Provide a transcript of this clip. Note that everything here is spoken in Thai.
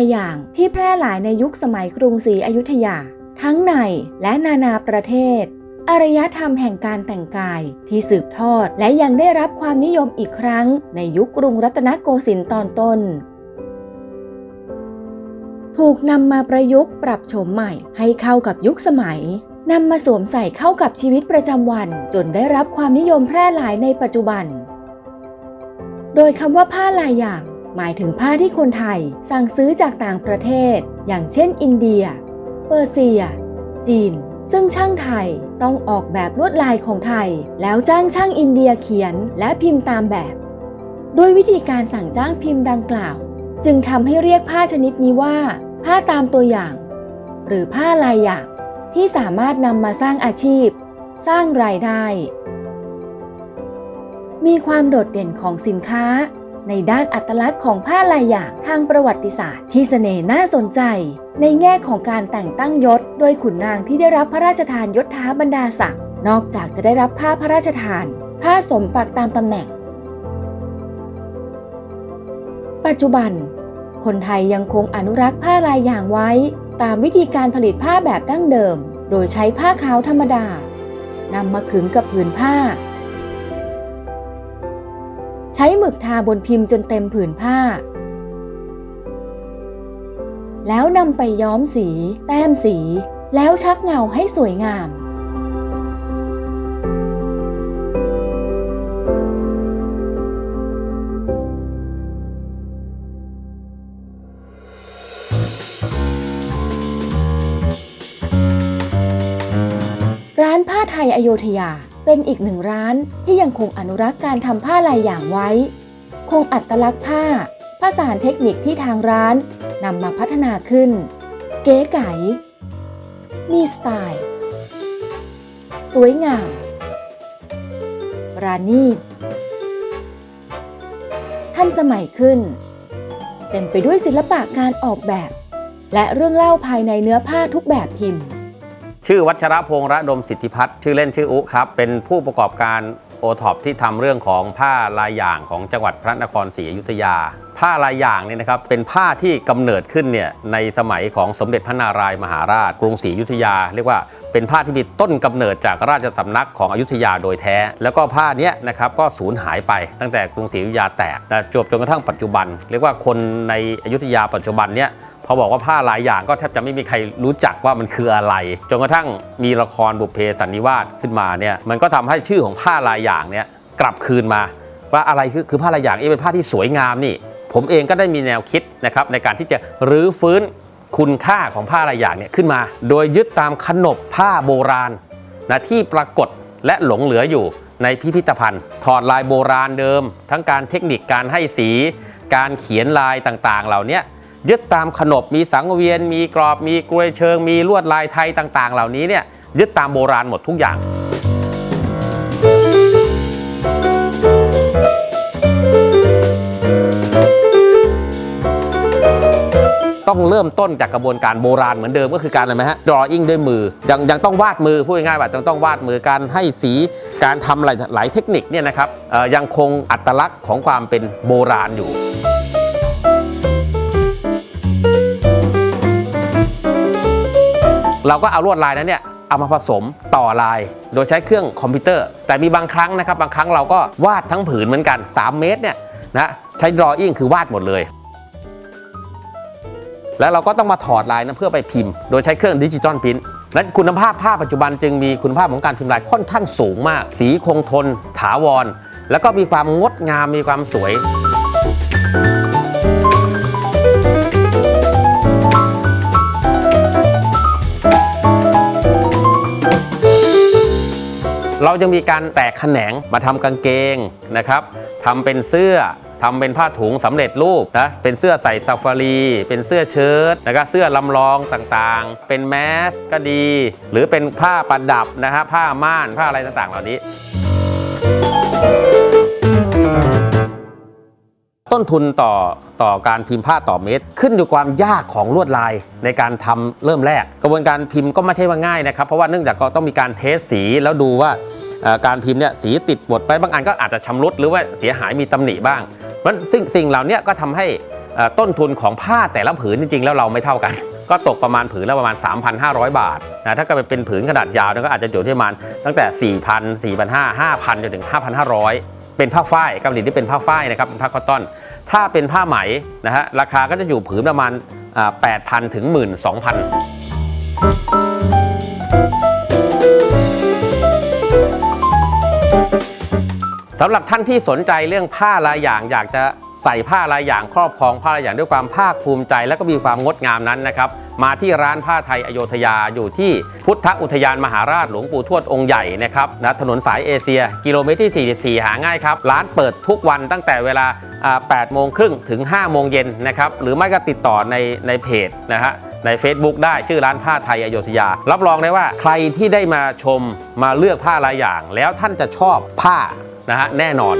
ายอย่างที่แพร่หลายในยุคสมัยกรุงศรีอยุธยา ทั้งในและนานาประเทศ อารยธรรมแห่งการแต่งกายที่สืบทอดและยังได้รับความนิยมอีกครั้ง ในยุคกรุงรัตนโกสินทร์ตอนต้น ถูกนำมาประยุกต์ปรับโฉมใหม่ให้เข้ากับยุคสมัยนำมาสวมใส่เข้ากับชีวิตประจำวัน จนได้รับความนิยมแพร่หลายในปัจจุบัน โดยคำว่าผ้าลายอย่าง หมายถึงผ้าที่คนไทยสั่งซื้อจากต่างประเทศ อย่างเช่น อินเดีย เปอร์เซีย จีน ซึ่งช่างไทยต้องออกแบบลวดลายของไทย แล้วจ้างช่างอินเดียเขียนและพิมพ์ตามแบบด้วยวิธีการสั่งจ้างพิมพ์ดังกล่าว จึงทำให้เรียกผ้าชนิดนี้ว่า ผ้าตามตัวอย่าง หรือผ้าลายอย่างที่สามารถนำมาสร้างอาชีพ สร้างรายได้ มีความโดดเด่นของสินค้า ในด้านอัตลักษณ์ของผ้าลายอย่างทางประวัติศาสตร์ ที่เสน่ห์น่าสนใจ ในแง่ของการแต่งตั้งยศ โดยขุนนางที่ได้รับพระราชทานยศท้าบรรดาศักดิ์นอกจากจะได้รับผ้าพระราชทาน ผ้าสมปักตามตำแหน่ง ปัจจุบัน คนไทยยังคงอนุรักษ์ผ้าลายอย่างไว้ ตามวิธีการผลิตผ้าแบบดั้งเดิม โดยใช้ผ้าขาวธรรมดานำมาขึงกับผืนผ้า ช้หมึกทาบนพิมพ์จนเต็มผืนผ้า แล้วนำไปย้อมสี แต้มสี แล้วชักเงาให้สวยงามร้านผ้าไทยอโยธยา เป็นอีกหนึ่งร้านที่ยังคงอนุรักษ์การทำผ้าลายอย่างไว้ คงอัตลักษณ์ผ้าผสานเทคนิคที่ทางร้านนำมาพัฒนาขึ้น เก๋ไก๋ มีสไตล์ สวยงามราณีตทันสมัยขึ้น เต็มไปด้วยศิลปะการออกแบบ และเรื่องเล่าภายในเนื้อผ้าทุกแบบพิมพ์ ชื่อวัชระพงษ์ระดมสิทธิพัฒน์ชื่อเล่นชื่ออุครับ เป็นผู้ประกอบการโอท็อปที่ทำเรื่องของผ้าลายอย่างของจังหวัดพระนครศรีอยุธยา ผ้าลายอย่างเนี่ยนะครับเป็นผ้าที่กำเนิดขึ้นเนี่ยในสมัยของสมเด็จพระนารายมหาราช กรุงศรีอยุธยา เรียกว่าเป็นผ้าที่มีต้นกำเนิดจากราชสำนักของอยุธยาโดยแท้ แล้วก็ผ้าเนี้ยนะครับก็สูญหายไปตั้งแต่กรุงศรีอยุธยาแตกนะจบจนกระทั่งปัจจุบัน เรียกว่าคนในอยุธยาปัจจุบันเนี้ยพอบอกว่าผ้าลายอย่างก็แทบจะไม่มีใครรู้จักว่ามันคืออะไร จนกระทั่งมีละครบุพเพสันนิวาสขึ้นมาเนี่ยมันก็ทำให้ชื่อของผ้าลายอย่างเนี่ยกลับคืนมา ว่าอะไรคือคือผ้าลายอย่างเอะเป็นผ้าที่สวยงามนี่ ผมเองก็ได้มีแนวคิดนะครับในการที่จะรื้อฟื้นคุณค่าของผ้าลายอย่างเนี่ยขึ้นมา โดยยึดตามขนบผ้าโบราณนะที่ปรากฏและหลงเหลืออยู่ในพิพิธภัณฑ์ ถอดลายโบราณเดิม ทั้งการเทคนิคการให้สี การเขียนลายต่างๆ เหล่านี้ยึดตามขนบมีสังเวียน มีกรอบมีกลวยเชิง มีลวดลายไทยต่างๆ เหล่านี้เนี่ยยึดตามโบราณหมดทุกอย่าง ต้องเริ่มต้นจากกระบวนการโบราณเหมือนเดิมก็คือการอะไรไหมฮะ drawing ด้วยมือ ยังยังต้องวาดมือพูดง่ายๆว่าต้องต้องวาดมือการให้สีการทำหลายหลายเทคนิคเนี่ยนะครับยังคงอัตลักษณ์ของความเป็นโบราณอยู่เราก็เอาลวดลายนั้นเนี่ยเอามาผสมต่อลาย โดยใช้เครื่องคอมพิวเตอร์ แต่มีบางครั้งนะครับ บางครั้งเราก็วาดทั้งผืนเหมือนกัน 3 เมตรเนี่ยนะใช้ drawing คือวาดหมดเลย แล้วเราก็ต้องมาถอดลายนั้นเพื่อไปพิมพ์ โดยใช้เครื่องดิจิตอลพิมพ์นั้นคุณภาพผ้าปัจจุบันจึงมีคุณภาพของการพิมพ์ลายค่อนข้างสูงมาก สีคงทน ถาวร แล้วก็มีความงดงามมีความสวยเรายังมีการแตกแขนงมาทำกางเกงนะครับทำเป็นเสื้อ ทำเป็นผ้าถุงสำเร็จรูปนะเป็นเสื้อใส่ซาฟารี เป็นเสื้อเชิ้ตแล้วก็เสื้อลำลองต่างๆ เป็นแมสก็ดี หรือเป็นผ้าประดับนะฮะผ้าม่านผ้าอะไรต่างๆ เหล่านี้ต้นทุนต่อต่อการพิมพ์ผ้าต่อเม็ดขึ้นอยู่ความยากของลวดลายในการทำเริ่มแรก กระบวนการพิมพ์ก็ไม่ใช่ว่าง่ายนะครับ เพราะว่าเนื่องจากก็ต้องมีการเทสสีแล้วดูว่าการพิมพ์เนี่ยสีติดบดไปบางอันก็อาจจะชำรุดหรือว่าเสียหายมีตำหนิบ้าง เพราะฉะนั้นสิ่งสิ่งเหล่านี้ก็ทำให้ต้นทุนของผ้าแต่ละผืนจริงๆ แล้วเราไม่เท่ากัน ก็ตกประมาณผืนละประมาณ 3,500 บาทนะถ้าเกิดเป็นผืนขนาดยาวก็อาจจะอยู่ที่ประมาณตั้งแต่ 4,000 4,500 5,000จนถึง 5,500 เป็นผ้าฝ้ายกำมะหรี่ที่เป็นผ้าฝ้ายนะครับเป็นผ้าคอตตอน ถ้าเป็นผ้าไหมนะฮะราคาก็จะอยู่ผืนประมาณ8,000ถึง12,000 สำหรับท่านที่สนใจเรื่องผ้าลายอย่างอยากจะใส่ผ้าลายอย่างครอบครองผ้าลายอย่างด้วยความภาคภูมิใจ และก็มีความงดงามนั้นนะครับ มาที่ร้านผ้าไทยอโยธยาอยู่ที่พุทธอุทยานมหาราชหลวงปู่ทวดองค์ใหญ่นะครับนะถนนสายเอเชีย กิโลเมตรที่ 44 หาง่ายครับ ร้านเปิดทุกวันตั้งแต่เวลา 8 โมงครึ่งถึง 5 โมงเย็นนะครับ หรือไม่ก็ติดต่อในในเพจนะฮะใน Facebook ได้ชื่อร้านผ้าไทยอโยธยา รับรองได้ว่าใครที่ได้มาชมมาเลือกผ้าลายอย่าง แล้วท่านจะชอบผ้า นะฮะแน่นอน